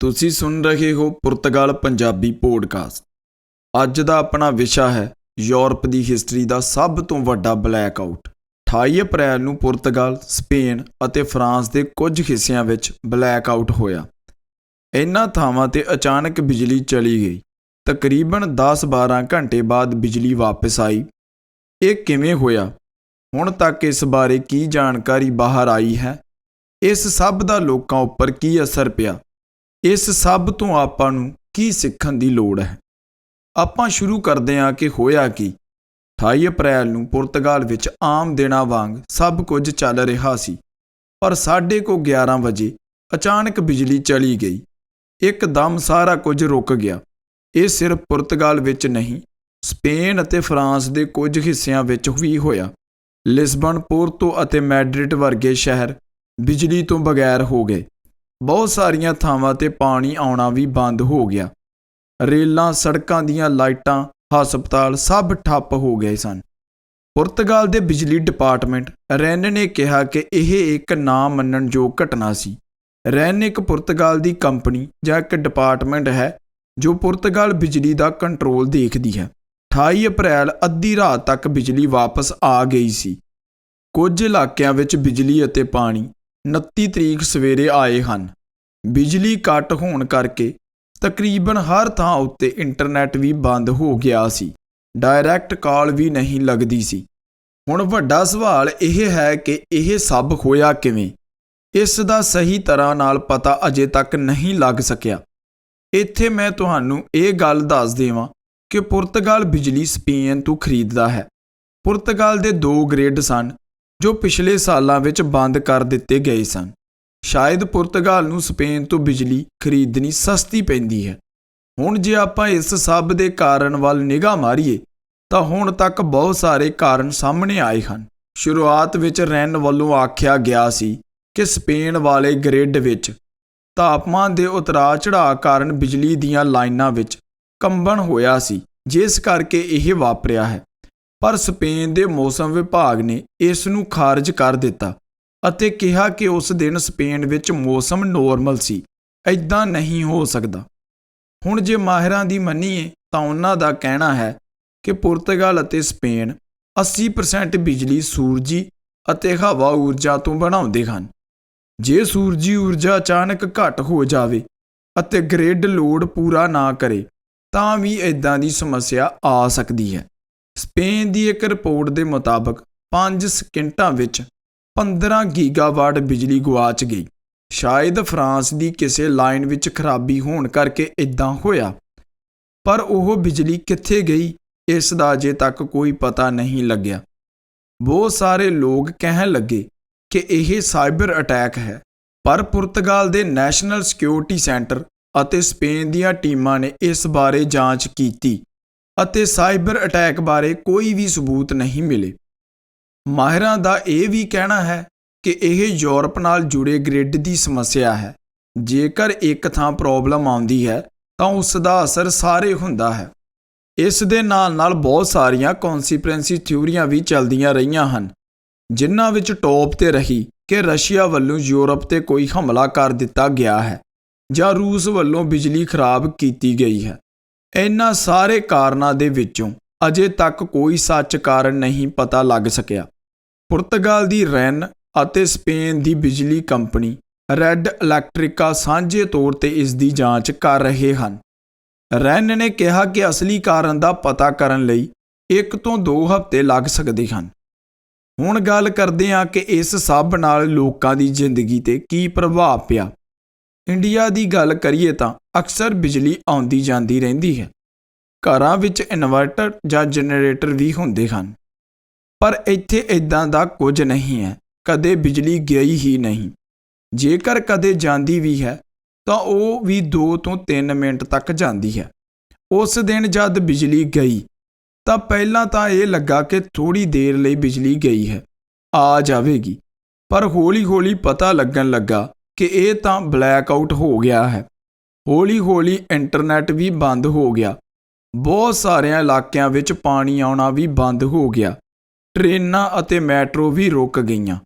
ਤੁਸੀਂ ਸੁਣ ਰਹੇ ਹੋ ਪੁਰਤਗਾਲ ਪੰਜਾਬੀ ਪੋਡਕਾਸਟ ਅੱਜ ਦਾ ਆਪਣਾ ਵਿਸ਼ਾ ਹੈ ਯੂਰਪ ਦੀ ਹਿਸਟਰੀ ਦਾ ਸਭ ਤੋਂ ਵੱਡਾ ਬਲੈਕ ਆਊਟ 28 ਅਪ੍ਰੈਲ ਨੂੰ ਪੁਰਤਗਾਲ, ਸਪੇਨ ਅਤੇ ਫਰਾਂਸ ਦੇ ਕੁਝ ਹਿੱਸਿਆਂ ਵਿੱਚ ਬਲੈਕ ਆਊਟ ਹੋਇਆ। ਇਨ੍ਹਾਂ ਥਾਵਾਂ ਤੇ ਅਚਾਨਕ ਬਿਜਲੀ ਚਲੀ ਗਈ। ਤਕਰੀਬਨ 10-12 ਘੰਟੇ ਬਾਅਦ ਬਿਜਲੀ ਵਾਪਸ ਆਈ। ਇਹ ਕਿਵੇਂ ਹੋਇਆ? ਹੁਣ ਤੱਕ ਇਸ ਬਾਰੇ ਕੀ ਜਾਣਕਾਰੀ ਬਾਹਰ ਆਈ ਹੈ? ਇਸ ਸਭ ਦਾ ਲੋਕਾਂ ਉੱਪਰ ਕੀ ਅਸਰ ਪਿਆ? ਇਸ ਸਭ ਤੋਂ ਆਪਾਂ ਨੂੰ ਕੀ ਸਿੱਖਣ ਦੀ ਲੋੜ ਹੈ? ਆਪਾਂ ਸ਼ੁਰੂ ਕਰਦੇ ਹਾਂ ਕਿ ਹੋਇਆ ਕੀ। 28 ਅਪ੍ਰੈਲ ਨੂੰ ਪੁਰਤਗਾਲ ਵਿੱਚ ਆਮ ਦਿਨਾਂ ਵਾਂਗ ਸਭ ਕੁਝ ਚੱਲ ਰਿਹਾ ਸੀ। ਪਰ ਸਾਢੇ ਕੋ 11 ਵਜੇ ਅਚਾਨਕ ਬਿਜਲੀ ਚਲੀ ਗਈ। ਇੱਕਦਮ ਸਾਰਾ ਕੁਝ ਰੁਕ ਗਿਆ। ਇਹ ਸਿਰਫ ਪੁਰਤਗਾਲ ਵਿੱਚ ਨਹੀਂ, ਸਪੇਨ ਅਤੇ ਫਰਾਂਸ ਦੇ ਕੁਝ ਹਿੱਸਿਆਂ ਵਿੱਚ ਵੀ ਹੋਇਆ। ਲਿਸਬਨ ਪੋਰਟੋ ਅਤੇ ਮੈਡਰਿਡ ਵਰਗੇ ਸ਼ਹਿਰ ਬਿਜਲੀ ਤੋਂ ਬਗੈਰ ਹੋ ਗਏ। ਬਹੁਤ ਸਾਰੀਆਂ ਥਾਵਾਂ ਤੇ ਪਾਣੀ ਆਉਣਾ ਵੀ ਬੰਦ ਹੋ ਗਿਆ। ਰੇਲਾਂ, ਸੜਕਾਂ ਦੀਆਂ ਲਾਈਟਾਂ, ਹਸਪਤਾਲ ਸਭ ਠੱਪ ਹੋ ਗਏ ਸਨ। ਪੁਰਤਗਾਲ ਦੇ ਬਿਜਲੀ ਡਿਪਾਰਟਮੈਂਟ ਰੈਨ ਨੇ ਕਿਹਾ ਕਿ ਇਹ ਇੱਕ ਨਾ ਮੰਨਣਯੋਗ ਘਟਨਾ ਸੀ। ਰੈਨ ਇੱਕ ਪੁਰਤਗਾਲ ਦੀ ਕੰਪਨੀ ਜਾਂ ਇੱਕ ਡਿਪਾਰਟਮੈਂਟ ਹੈ ਜੋ ਪੁਰਤਗਾਲ ਬਿਜਲੀ ਦਾ ਕੰਟਰੋਲ ਦੇਖਦੀ ਹੈ। 28 ਅਪ੍ਰੈਲ ਅੱਧੀ ਰਾਤ ਤੱਕ ਬਿਜਲੀ ਵਾਪਸ ਆ ਗਈ ਸੀ। ਕੁਝ ਇਲਾਕਿਆਂ ਵਿੱਚ ਬਿਜਲੀ ਅਤੇ ਪਾਣੀ 29 ਤਰੀਕ ਸਵੇਰੇ ਆਏ ਹਨ। ਬਿਜਲੀ ਕੱਟ ਹੋਣ ਕਰਕੇ ਤਕਰੀਬਨ ਹਰ ਥਾਂ ਉੱਤੇ ਇੰਟਰਨੈਟ ਵੀ ਬੰਦ ਹੋ ਗਿਆ ਸੀ। ਡਾਇਰੈਕਟ ਕਾਲ ਵੀ ਨਹੀਂ ਲੱਗਦੀ ਸੀ। ਹੁਣ ਵੱਡਾ ਸਵਾਲ ਇਹ ਹੈ ਕਿ ਇਹ ਸਭ ਹੋਇਆ ਕਿਵੇਂ? ਇਸ ਦਾ ਸਹੀ ਤਰ੍ਹਾਂ ਨਾਲ ਪਤਾ ਅਜੇ ਤੱਕ ਨਹੀਂ ਲੱਗ ਸਕਿਆ। ਇੱਥੇ ਮੈਂ ਤੁਹਾਨੂੰ ਇਹ ਗੱਲ ਦੱਸ ਦੇਵਾਂ ਕਿ ਪੁਰਤਗਾਲ ਬਿਜਲੀ ਸਪੇਨ ਤੋਂ ਖਰੀਦਦਾ ਹੈ। ਪੁਰਤਗਾਲ ਦੇ ਦੋ ਗ੍ਰਿਡ ਸਨ ਜੋ ਪਿਛਲੇ ਸਾਲਾਂ ਵਿੱਚ ਬੰਦ ਕਰ ਦਿੱਤੇ ਗਏ ਸਨ। ਸ਼ਾਇਦ ਪੁਰਤਗਾਲ ਨੂੰ ਸਪੇਨ ਤੋਂ ਬਿਜਲੀ ਖਰੀਦਣੀ ਸਸਤੀ ਪੈਂਦੀ ਹੈ। ਹੁਣ ਜੇ ਆਪਾਂ ਇਸ ਸਭ ਦੇ ਕਾਰਨ ਵੱਲ ਨਿਗਾਹ ਮਾਰੀਏ, ਤਾਂ ਹੁਣ ਤੱਕ ਬਹੁਤ ਸਾਰੇ ਕਾਰਨ ਸਾਹਮਣੇ ਆਏ ਹਨ। ਸ਼ੁਰੂਆਤ ਵਿੱਚ ਰੈਨ ਵੱਲੋਂ ਆਖਿਆ ਗਿਆ ਸੀ ਕਿ ਸਪੇਨ ਵਾਲੇ ਗ੍ਰਿਡ ਵਿੱਚ ਤਾਪਮਾਨ ਦੇ ਉਤਰਾਅ ਚੜਾਅ ਕਾਰਨ ਬਿਜਲੀ ਦੀਆਂ ਲਾਈਨਾਂ ਵਿੱਚ ਕੰਬਣ ਹੋਇਆ ਸੀ, ਜਿਸ ਕਰਕੇ ਇਹ ਵਾਪਰਿਆ ਹੈ। ਪਰ ਸਪੇਨ ਦੇ ਮੌਸਮ ਵਿਭਾਗ ਨੇ ਇਸ ਨੂੰ ਖਾਰਜ ਕਰ ਦਿੱਤਾ ਅਤੇ ਕਿਹਾ ਕਿ ਉਸ ਦਿਨ ਸਪੇਨ ਵਿੱਚ ਮੌਸਮ ਨੋਰਮਲ ਸੀ। ਐਦਾਂ ਨਹੀਂ ਹੋ ਸਕਦਾ। ਹੁਣ ਜੇ ਮਾਹਿਰਾਂ ਦੀ ਮੰਨੀਏ ਤਾਂ ਉਹਨਾਂ ਦਾ ਕਹਿਣਾ ਹੈ ਕਿ ਪੁਰਤਗਾਲ ਅਤੇ ਸਪੇਨ 80% ਬਿਜਲੀ, ਸੂਰਜੀ ਅਤੇ ਹਵਾ ਊਰਜਾ ਤੋਂ ਬਣਾਉਂਦੇ ਹਨ। ਜੇ ਸੂਰਜੀ ਊਰਜਾ ਅਚਾਨਕ ਘਟ ਹੋ ਜਾਵੇ ਅਤੇ ਗ੍ਰਿਡ ਲੋਡ ਪੂਰਾ ਨਾ ਕਰੇ, ਤਾਂ ਵੀ ਇਦਾਂ ਦੀ ਸਮੱਸਿਆ ਆ ਸਕਦੀ ਹੈ। ਸਪੇਨ ਦੀ ਇੱਕ ਰਿਪੋਰਟ ਦੇ ਮੁਤਾਬਕ 5 ਸਕਿੰਟਾਂ ਵਿੱਚ 15 ਗੀਗਾਵਾਟ ਬਿਜਲੀ ਗੁਆਚ ਗਈ। ਸ਼ਾਇਦ ਫਰਾਂਸ ਦੀ ਕਿਸੇ ਲਾਈਨ ਵਿੱਚ ਖਰਾਬੀ ਹੋਣ ਕਰਕੇ ਇਦਾਂ ਹੋਇਆ। ਪਰ ਉਹ ਬਿਜਲੀ ਕਿੱਥੇ ਗਈ, ਇਸ ਦਾ ਅਜੇ ਤੱਕ ਕੋਈ ਪਤਾ ਨਹੀਂ ਲੱਗਿਆ। ਬਹੁਤ ਸਾਰੇ ਲੋਕ ਕਹਿਣ ਲੱਗੇ ਕਿ ਇਹ ਸਾਈਬਰ ਅਟੈਕ ਹੈ। ਪਰ ਪੁਰਤਗਾਲ ਦੇ ਨੈਸ਼ਨਲ ਸਿਕਿਉਰਿਟੀ ਸੈਂਟਰ ਅਤੇ ਸਪੇਨ ਦੀਆਂ ਟੀਮਾਂ ਨੇ ਇਸ ਬਾਰੇ ਜਾਂਚ ਕੀਤੀ। ਅਤੇ ਸਾਈਬਰ ਅਟੈਕ ਬਾਰੇ ਕੋਈ ਵੀ ਸਬੂਤ ਨਹੀਂ ਮਿਲੇ। ਮਾਹਿਰਾਂ ਦਾ ਇਹ ਵੀ ਕਹਿਣਾ ਹੈ ਕਿ ਇਹ ਯੂਰਪ ਨਾਲ ਜੁੜੇ ਗ੍ਰਿਡ ਦੀ ਸਮੱਸਿਆ ਹੈ। ਜੇਕਰ ਇੱਕ ਥਾਂ ਪ੍ਰੋਬਲਮ ਆਉਂਦੀ ਹੈ, ਤਾਂ ਉਸ ਦਾ ਅਸਰ ਸਾਰੇ ਹੁੰਦਾ ਹੈ। ਇਸ ਦੇ ਨਾਲ ਨਾਲ ਬਹੁਤ ਸਾਰੀਆਂ ਕਨਸਪੀਰੈਂਸੀ ਥਿਊਰੀਆਂ ਵੀ ਚੱਲਦੀਆਂ ਰਹੀਆਂ ਹਨ, ਜਿਨ੍ਹਾਂ ਵਿੱਚ ਟੌਪ ਤੇ ਰਹੀ ਕਿ ਰਸ਼ੀਆ ਵੱਲੋਂ ਯੂਰਪ ਤੇ ਕੋਈ ਹਮਲਾ ਕਰ ਦਿੱਤਾ ਗਿਆ ਹੈ ਜਾਂ ਰੂਸ ਵੱਲੋਂ ਬਿਜਲੀ ਖਰਾਬ ਕੀਤੀ ਗਈ ਹੈ। ਇਹਨਾਂ ਸਾਰੇ ਕਾਰਨਾਂ ਦੇ ਵਿੱਚੋਂ ਅਜੇ ਤੱਕ ਕੋਈ ਸੱਚ ਕਾਰਨ ਨਹੀਂ ਪਤਾ ਲੱਗ ਸਕਿਆ। ਪੁਰਤਗਾਲ ਦੀ ਰੈਨ ਅਤੇ ਸਪੇਨ ਦੀ ਬਿਜਲੀ ਕੰਪਨੀ ਰੈੱਡ ਇਲੈਕਟ੍ਰਿਕਾ ਸਾਂਝੇ ਤੌਰ ਤੇ ਇਸ ਦੀ ਜਾਂਚ ਕਰ ਰਹੇ ਹਨ। ਰੈਨ ਨੇ ਕਿਹਾ ਕਿ ਅਸਲੀ ਕਾਰਨ ਦਾ ਪਤਾ ਕਰਨ ਲਈ ਇੱਕ ਤੋਂ ਦੋ ਹਫ਼ਤੇ ਲੱਗ ਸਕਦੇ ਹਨ। ਹੁਣ ਗੱਲ ਕਰਦੇ ਹਾਂ ਕਿ ਇਸ ਸਭ ਨਾਲ ਲੋਕਾਂ ਦੀ ਜ਼ਿੰਦਗੀ ਤੇ ਕੀ ਪ੍ਰਭਾਵ ਪਿਆ। ਇੰਡੀਆ ਦੀ ਗੱਲ ਕਰੀਏ ਤਾਂ ਅਕਸਰ ਬਿਜਲੀ ਆਉਂਦੀ ਜਾਂਦੀ ਰਹਿੰਦੀ ਹੈ। ਘਰਾਂ ਵਿੱਚ ਇਨਵਰਟਰ ਜਾਂ ਜਨਰੇਟਰ ਵੀ ਹੁੰਦੇ ਹਨ। ਪਰ ਇੱਥੇ ਇਦਾਂ ਦਾ ਕੁਝ ਨਹੀਂ ਹੈ, ਕਦੇ ਬਿਜਲੀ ਗਈ ਹੀ ਨਹੀਂ। ਜੇਕਰ ਕਦੇ ਜਾਂਦੀ ਵੀ ਹੈ, ਤਾਂ ਉਹ ਵੀ 2 ਤੋਂ 3 ਮਿੰਟ ਤੱਕ ਜਾਂਦੀ ਹੈ। ਉਸ ਦਿਨ ਜਦ ਬਿਜਲੀ ਗਈ, ਤਾਂ ਪਹਿਲਾਂ ਤਾਂ ਇਹ ਲੱਗਾ ਕਿ ਥੋੜੀ ਦੇਰ ਲਈ ਬਿਜਲੀ ਗਈ ਹੈ, ਆ ਜਾਵੇਗੀ। ਪਰ ਹੌਲੀ-ਹੌਲੀ ਪਤਾ ਲੱਗਣ ਲੱਗਾ ਕਿ ਇਹ ਤਾਂ ਬਲੈਕ ਆਊਟ ਹੋ ਗਿਆ ਹੈ। ਹੌਲੀ-ਹੌਲੀ ਇੰਟਰਨੈਟ ਵੀ ਬੰਦ ਹੋ ਗਿਆ। ਬਹੁਤ ਸਾਰਿਆਂ ਇਲਾਕਿਆਂ ਵਿੱਚ ਪਾਣੀ ਆਉਣਾ ਵੀ ਬੰਦ ਹੋ ਗਿਆ। ਟ੍ਰੇਨਾਂ ਅਤੇ ਮੈਟਰੋ ਵੀ ਰੁਕ ਗਈਆਂ।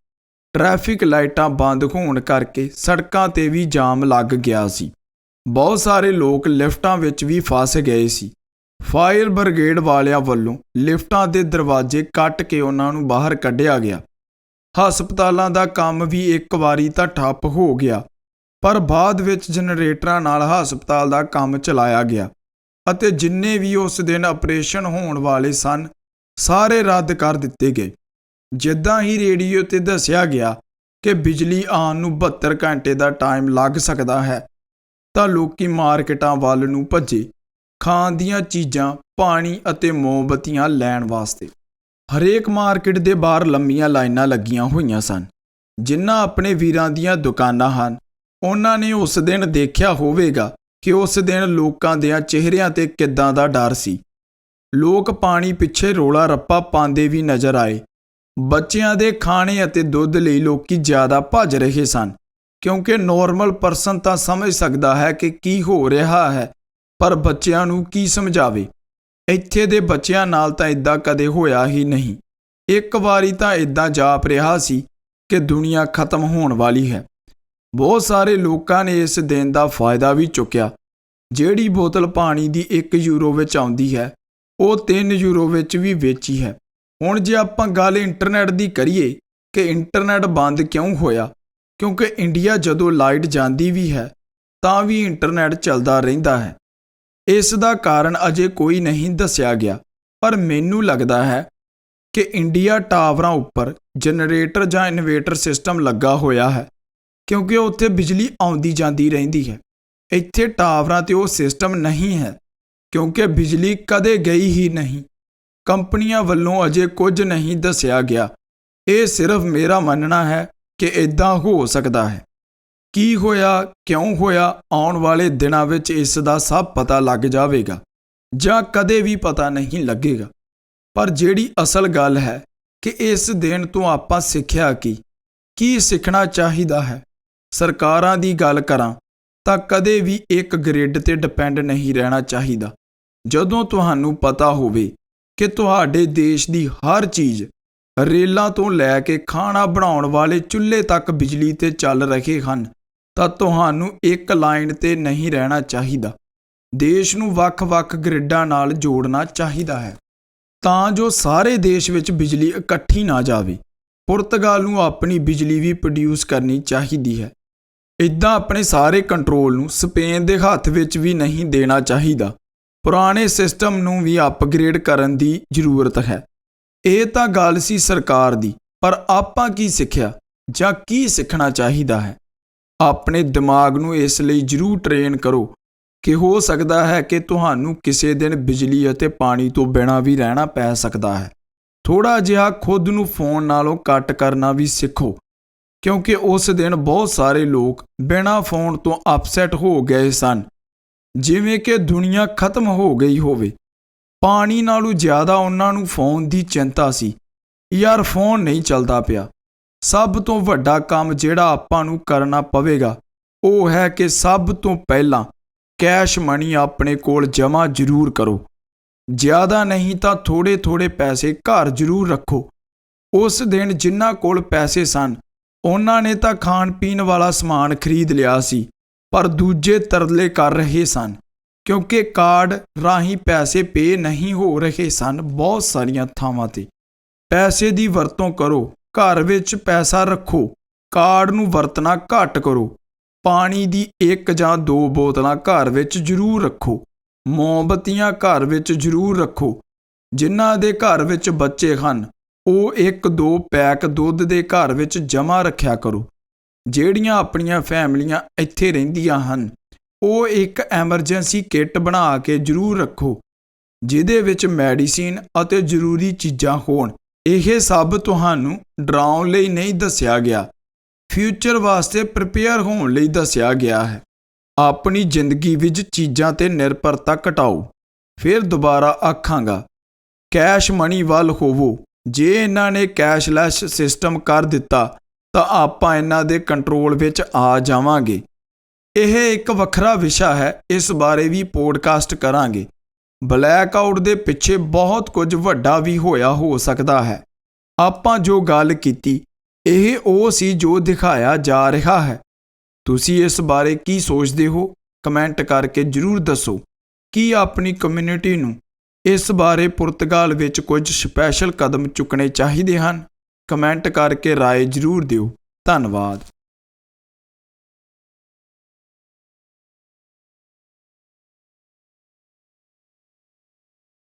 ਟ੍ਰੈਫਿਕ ਲਾਈਟਾਂ ਬੰਦ ਹੋਣ ਕਰਕੇ ਸੜਕਾਂ ਤੇ ਵੀ ਜਾਮ ਲੱਗ ਗਿਆ ਸੀ। ਬਹੁਤ ਸਾਰੇ ਲੋਕ ਲਿਫਟਾਂ ਵਿੱਚ ਵੀ ਫਸ ਗਏ ਸੀ। ਫਾਇਰ ਬ੍ਰਿਗੇਡ ਵਾਲਿਆਂ ਵੱਲੋਂ ਲਿਫਟਾਂ ਦੇ ਦਰਵਾਜ਼ੇ ਕੱਟ ਕੇ ਉਹਨਾਂ ਨੂੰ ਬਾਹਰ ਕੱਢਿਆ ਗਿਆ। ਹਸਪਤਾਲਾਂ ਦਾ ਕੰਮ ਵੀ ਇੱਕ ਵਾਰੀ ਤਾਂ ਠੱਪ ਹੋ ਗਿਆ, ਪਰ ਬਾਅਦ ਵਿੱਚ ਜਨਰੇਟਰਾਂ ਨਾਲ ਹਸਪਤਾਲ ਦਾ ਕੰਮ ਚਲਾਇਆ ਗਿਆ ਅਤੇ ਜਿੰਨੇ ਵੀ ਉਸ ਦਿਨ ਆਪਰੇਸ਼ਨ ਹੋਣ ਵਾਲੇ ਸਨ, ਸਾਰੇ ਰੱਦ ਕਰ ਦਿੱਤੇ ਗਏ। ਜਿੱਦਾਂ ਹੀ ਰੇਡੀਓ ਤੇ ਦੱਸਿਆ ਗਿਆ ਕਿ ਬਿਜਲੀ ਆਉਣ ਨੂੰ 72 ਘੰਟੇ ਦਾ ਟਾਈਮ ਲੱਗ ਸਕਦਾ ਹੈ, ਤਾਂ ਲੋਕੀ ਮਾਰਕੀਟਾਂ ਵੱਲ ਨੂੰ ਭੱਜੇ, ਖਾਣ ਦੀਆਂ ਚੀਜ਼ਾਂ, ਪਾਣੀ ਅਤੇ ਮੋਮਬੱਤੀਆਂ ਲੈਣ ਵਾਸਤੇ। ਹਰੇਕ ਮਾਰਕੀਟ ਦੇ ਬਾਹਰ ਲੰਮੀਆਂ ਲਾਈਨਾਂ ਲੱਗੀਆਂ ਹੋਈਆਂ ਸਨ। ਜਿਨ੍ਹਾਂ ਆਪਣੇ ਵੀਰਾਂ ਦੀਆਂ ਦੁਕਾਨਾਂ ਹਨ। ਉਹਨਾਂ ਨੇ ਉਸ ਦਿਨ ਦੇਖਿਆ ਹੋਵੇਗਾ ਕਿ ਉਸ ਦਿਨ ਲੋਕਾਂ ਦੇ ਚਿਹਰਿਆਂ ਤੇ ਕਿੱਦਾਂ ਦਾ ਡਰ ਸੀ। ਲੋਕ ਪਾਣੀ ਪਿੱਛੇ ਰੋਲਾ ਰੱਪਾ ਪਾਉਂਦੇ ਵੀ ਨਜ਼ਰ ਆਏ। ਬੱਚਿਆਂ ਦੇ ਖਾਣੇ ਅਤੇ ਦੁੱਧ ਲਈ ਲੋਕੀ ਜ਼ਿਆਦਾ ਭੱਜ ਰਹੇ ਸਨ, ਕਿਉਂਕਿ ਨਾਰਮਲ ਪਰਸਨ ਤਾਂ ਸਮਝ ਸਕਦਾ ਹੈ ਕਿ ਕੀ ਹੋ ਰਿਹਾ ਹੈ, ਪਰ ਬੱਚਿਆਂ ਨੂੰ ਕੀ ਸਮਝਾਵੇ? ਇੱਥੇ ਦੇ ਬੱਚਿਆਂ ਨਾਲ ਤਾਂ ਇਦਾਂ ਕਦੇ ਹੋਇਆ ਹੀ ਨਹੀਂ। ਇੱਕ ਵਾਰੀ ਤਾਂ ਇਦਾਂ ਜਾਪ ਰਿਹਾ ਸੀ ਕਿ ਦੁਨੀਆ ਖਤਮ ਹੋਣ ਵਾਲੀ ਹੈ। ਬਹੁਤ ਸਾਰੇ ਲੋਕਾਂ ਨੇ ਇਸ ਦਿਨ ਦਾ ਫਾਇਦਾ ਵੀ ਚੁੱਕਿਆ। ਜਿਹੜੀ ਬੋਤਲ ਪਾਣੀ ਦੀ 1 ਯੂਰੋ ਵਿੱਚ ਆਉਂਦੀ ਹੈ, ਉਹ 3 ਯੂਰੋ ਵਿੱਚ ਵੀ ਵੇਚੀ ਹੈ। ਹੁਣ ਜੇ ਆਪਾਂ ਗੱਲ ਇੰਟਰਨੈਟ ਦੀ ਕਰੀਏ ਕਿ ਇੰਟਰਨੈਟ ਬੰਦ ਕਿਉਂ ਹੋਇਆ, ਕਿਉਂਕਿ ਇੰਡੀਆ ਜਦੋਂ ਲਾਈਟ ਜਾਂਦੀ ਵੀ ਹੈ, ਤਾਂ ਵੀ ਇੰਟਰਨੈਟ ਚੱਲਦਾ ਰਹਿੰਦਾ ਹੈ। ਇਸ ਦਾ ਕਾਰਨ ਅਜੇ ਕੋਈ ਨਹੀਂ ਦੱਸਿਆ ਗਿਆ, ਪਰ ਮੈਨੂੰ ਲੱਗਦਾ ਹੈ ਕਿ ਇੰਡੀਆ ਟਾਵਰਾਂ ਉੱਪਰ ਜਨਰੇਟਰ ਜਾਂ ਇਨਵੇਟਰ ਸਿਸਟਮ ਲੱਗਾ ਹੋਇਆ ਹੈ, ਕਿਉਂਕਿ ਉੱਥੇ ਬਿਜਲੀ ਆਉਂਦੀ ਜਾਂਦੀ ਰਹਿੰਦੀ ਹੈ। ਇੱਥੇ ਟਾਵਰਾਂ ਤੇ ਉਹ ਸਿਸਟਮ ਨਹੀਂ ਹੈ, ਕਿਉਂਕਿ ਬਿਜਲੀ ਕਦੇ ਗਈ ਹੀ ਨਹੀਂ। ਕੰਪਨੀਆਂ ਵੱਲੋਂ ਅਜੇ ਕੁਝ ਨਹੀਂ ਦੱਸਿਆ ਗਿਆ। ਇਹ ਸਿਰਫ ਮੇਰਾ ਮੰਨਣਾ ਹੈ ਕਿ ਇਦਾਂ ਹੋ ਸਕਦਾ ਹੈ। ਕੀ ਹੋਇਆ, ਕਿਉਂ ਹੋਇਆ, ਆਉਣ ਵਾਲੇ ਦਿਨਾਂ ਵਿੱਚ ਇਸ ਦਾ ਸਭ ਪਤਾ ਲੱਗ ਜਾਵੇਗਾ ਜਾਂ ਕਦੇ ਵੀ ਪਤਾ ਨਹੀਂ ਲੱਗੇਗਾ। ਪਰ ਜਿਹੜੀ ਅਸਲ ਗੱਲ ਹੈ ਕਿ ਇਸ ਦਿਨ ਤੋਂ ਆਪਾਂ ਸਿੱਖਿਆ ਕੀ ਕੀ ਸਿੱਖਣਾ ਚਾਹੀਦਾ ਹੈ। ਸਰਕਾਰਾਂ ਦੀ ਗੱਲ ਕਰਾਂ ਤਾਂ ਕਦੇ ਵੀ ਇੱਕ ਗ੍ਰਿਡ ਤੇ ਡਿਪੈਂਡ ਨਹੀਂ ਰਹਿਣਾ ਚਾਹੀਦਾ। ਜਦੋਂ ਤੁਹਾਨੂੰ ਪਤਾ ਹੋਵੇ ਕਿ ਤੁਹਾਡੇ ਦੇਸ਼ ਦੀ ਹਰ ਚੀਜ਼ ਰੇਲਾਂ ਤੋਂ ਲੈ ਕੇ ਖਾਣਾ ਬਣਾਉਣ ਵਾਲੇ ਚੁੱਲ੍ਹੇ ਤੱਕ ਬਿਜਲੀ ਤੇ ਚੱਲ ਰਹੇ ਹਨ ਤਾਂ ਤੁਹਾਨੂੰ ਇੱਕ ਲਾਈਨ ਤੇ ਨਹੀਂ ਰਹਿਣਾ ਚਾਹੀਦਾ। ਦੇਸ਼ ਨੂੰ ਵੱਖ-ਵੱਖ ਗ੍ਰਿਡਾਂ ਨਾਲ ਜੋੜਨਾ ਚਾਹੀਦਾ ਹੈ। ਤਾਂ ਜੋ ਸਾਰੇ ਦੇਸ਼ ਵਿੱਚ ਬਿਜਲੀ ਇਕੱਠੀ ਨਾ ਜਾਵੇ, ਪੁਰਤਗਾਲ ਨੂੰ ਆਪਣੀ ਬਿਜਲੀ ਵੀ ਪ੍ਰੋਡਿਊਸ ਕਰਨੀ ਚਾਹੀਦੀ ਹੈ। ਇਦਾਂ ਆਪਣੇ ਸਾਰੇ ਕੰਟਰੋਲ ਨੂੰ ਸਪੇਨ ਦੇ ਹੱਥ ਵਿੱਚ ਵੀ ਨਹੀਂ ਦੇਣਾ ਚਾਹੀਦਾ। ਪੁਰਾਣੇ ਸਿਸਟਮ ਨੂੰ ਵੀ ਅਪਗ੍ਰੇਡ ਕਰਨ ਦੀ ਜ਼ਰੂਰਤ ਹੈ। ਇਹ ਤਾਂ ਗੱਲ ਸੀ ਸਰਕਾਰ ਦੀ, ਪਰ ਆਪਾਂ ਕੀ ਸਿੱਖਿਆ ਜਾਂ ਕੀ ਸਿੱਖਣਾ ਚਾਹੀਦਾ ਹੈ? ਆਪਣੇ ਦਿਮਾਗ ਨੂੰ ਇਸ ਲਈ ਜ਼ਰੂਰ ਟ੍ਰੇਨ ਕਰੋ ਕਿ ਹੋ ਸਕਦਾ ਹੈ ਕਿ ਤੁਹਾਨੂੰ ਕਿਸੇ ਦਿਨ ਬਿਜਲੀ ਅਤੇ ਪਾਣੀ ਤੋਂ ਬਿਨਾਂ ਵੀ ਰਹਿਣਾ ਪੈ ਸਕਦਾ ਹੈ। ਥੋੜਾ ਜਿਹਾ ਖੁਦ ਨੂੰ ਫੋਨ ਨਾਲੋਂ ਕੱਟ ਕਰਨਾ ਵੀ ਸਿੱਖੋ, ਕਿਉਂਕਿ ਉਸ ਦਿਨ ਬਹੁਤ ਸਾਰੇ ਲੋਕ ਬਿਨਾਂ ਫੋਨ ਤੋਂ ਅਪਸੈਟ ਹੋ ਗਏ ਸਨ। ਜਿਵੇਂ ਕਿ ਦੁਨੀਆ ਖਤਮ ਹੋ ਗਈ ਹੋਵੇ। ਪਾਣੀ ਨਾਲੋਂ ਜ਼ਿਆਦਾ ਉਹਨਾਂ ਨੂੰ ਫੋਨ ਦੀ ਚਿੰਤਾ ਸੀ। ਯਾਰ ਫੋਨ ਨਹੀਂ ਚੱਲਦਾ ਪਿਆ। ਸਭ ਤੋਂ ਵੱਡਾ ਕੰਮ ਜਿਹੜਾ ਆਪਾਂ ਨੂੰ ਕਰਨਾ ਪਵੇਗਾ, ਉਹ ਹੈ ਕਿ ਸਭ ਤੋਂ ਪਹਿਲਾਂ ਕੈਸ਼ ਮਨੀ ਆਪਣੇ ਕੋਲ ਜਮ੍ਹਾਂ ਜ਼ਰੂਰ ਕਰੋ। ਜ਼ਿਆਦਾ ਨਹੀਂ ਤਾਂ ਥੋੜੇ-ਥੋੜੇ ਪੈਸੇ ਘਰ ਜ਼ਰੂਰ ਰੱਖੋ। ਉਸ ਦਿਨ ਜਿਨ੍ਹਾਂ ਕੋਲ ਪੈਸੇ ਸਨ, ਉਹਨਾਂ ਨੇ ਤਾਂ ਖਾਣ ਪੀਣ ਵਾਲਾ ਸਮਾਨ ਖਰੀਦ ਲਿਆ ਸੀ, ਪਰ ਦੂਜੇ ਤਰਲੇ ਕਰ ਰਹੇ ਸਨ, ਕਿਉਂਕਿ ਕਾਰਡ ਰਾਹੀਂ ਪੈਸੇ ਪੇ ਨਹੀਂ ਹੋ ਰਹੇ ਸਨ ਬਹੁਤ ਸਾਰੀਆਂ ਥਾਵਾਂ ਤੇ। ਪੈਸੇ ਦੀ ਵਰਤੋਂ ਕਰੋ। ਘਰ ਵਿੱਚ ਪੈਸਾ ਰੱਖੋ ਕਾਰਡ ਨੂੰ ਵਰਤਣਾ ਘੱਟ ਕਰੋ, ਪਾਣੀ ਦੀ ਇੱਕ ਜਾਂ ਦੋ ਬੋਤਲਾਂ ਘਰ ਵਿੱਚ ਜ਼ਰੂਰ ਰੱਖੋ, ਮੋਮਬੱਤੀਆਂ ਘਰ ਵਿੱਚ ਜ਼ਰੂਰ ਰੱਖੋ, ਜਿਨ੍ਹਾਂ ਦੇ ਘਰ ਵਿੱਚ ਬੱਚੇ ਹਨ, ਉਹ ਇੱਕ ਦੋ ਪੈਕ ਦੁੱਧ ਦੇ ਘਰ ਵਿੱਚ ਜਮ੍ਹਾਂ ਰੱਖਿਆ ਕਰੋ, ਜਿਹੜੀਆਂ ਆਪਣੀਆਂ ਫੈਮਲੀਆਂ ਇੱਥੇ ਰਹਿੰਦੀਆਂ ਹਨ, ਉਹ ਇੱਕ ਐਮਰਜੈਂਸੀ ਕਿੱਟ ਬਣਾ ਕੇ ਜ਼ਰੂਰ ਰੱਖੋ, ਜਿਹਦੇ ਵਿੱਚ ਮੈਡੀਸਿਨ ਅਤੇ ਜ਼ਰੂਰੀ ਚੀਜ਼ਾਂ ਹੋਣ। ਇਹ ਸਭ ਤੁਹਾਨੂੰ ਡਰਾਉਣ ਲਈ ਨਹੀਂ ਦੱਸਿਆ ਗਿਆ। ਫਿਊਚਰ ਵਾਸਤੇ ਪ੍ਰਿਪੇਅਰ ਹੋਣ ਲਈ ਦੱਸਿਆ ਗਿਆ ਹੈ। ਆਪਣੀ ਜ਼ਿੰਦਗੀ ਵਿੱਚ ਚੀਜ਼ਾਂ ਤੇ ਨਿਰਭਰਤਾ ਘਟਾਓ। ਫਿਰ ਦੁਬਾਰਾ ਆਖਾਂਗਾ, ਕੈਸ਼ ਮਨੀ ਵੱਲ ਹੋਵੋ। ਜੇ ਇਹਨਾਂ ਨੇ ਕੈਸ਼ਲੈਸ ਸਿਸਟਮ ਕਰ ਦਿੱਤਾ, ਤਾਂ ਆਪਾਂ ਇਹਨਾਂ ਦੇ ਕੰਟਰੋਲ ਵਿੱਚ ਆ ਜਾਵਾਂਗੇ। ਇਹ ਇੱਕ ਵੱਖਰਾ ਵਿਸ਼ਾ ਹੈ, ਇਸ ਬਾਰੇ ਵੀ ਪੋਡਕਾਸਟ ਕਰਾਂਗੇ। ਬਲੈਕ ਆਊਟ ਦੇ ਪਿੱਛੇ ਬਹੁਤ ਕੁਝ ਵੱਡਾ ਵੀ ਹੋਇਆ ਹੋ ਸਕਦਾ ਹੈ ਆਪਾਂ ਜੋ ਗੱਲ ਕੀਤੀ ਇਹ ਉਹ ਸੀ ਜੋ ਦਿਖਾਇਆ ਜਾ ਰਿਹਾ ਹੈ ਤੁਸੀਂ ਇਸ ਬਾਰੇ ਕੀ ਸੋਚਦੇ ਹੋ ਕਮੈਂਟ ਕਰਕੇ ਜਰੂਰ ਦੱਸੋ ਕੀ ਆਪਣੀ ਕਮਿਊਨਿਟੀ ਨੂੰ ਇਸ ਬਾਰੇ ਪੁਰਤਗਾਲ ਵਿੱਚ ਕੁਝ ਸਪੈਸ਼ਲ ਕਦਮ ਚੁੱਕਣੇ ਚਾਹੀਦੇ ਹਨ ਕਮੈਂਟ ਕਰਕੇ رائے ਜਰੂਰ ਦਿਓ ਧੰਨਵਾਦ